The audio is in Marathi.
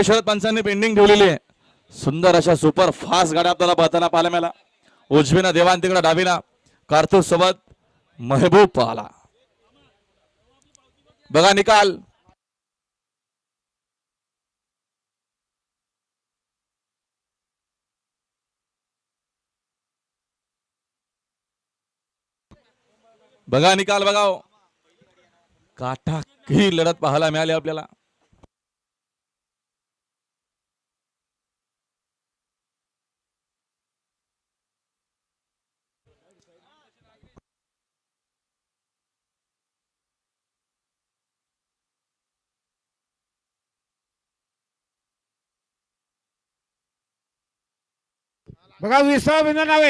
आपल्या शरद पंचांनी पेंडिंग ठेवलेली आहे. सुंदर अशा सुपर फास्ट गाड्या आपल्याला पळताना पाहायला मिळाला उजवीनं देवान तिकडे डावीना कार्तूस सोबत महबूब पाहला बघा निकाल. बघा निकाल बघाव. काटा ही लढत पाहायला मिळाली आपल्याला. बघा विसावा बिंदू नावे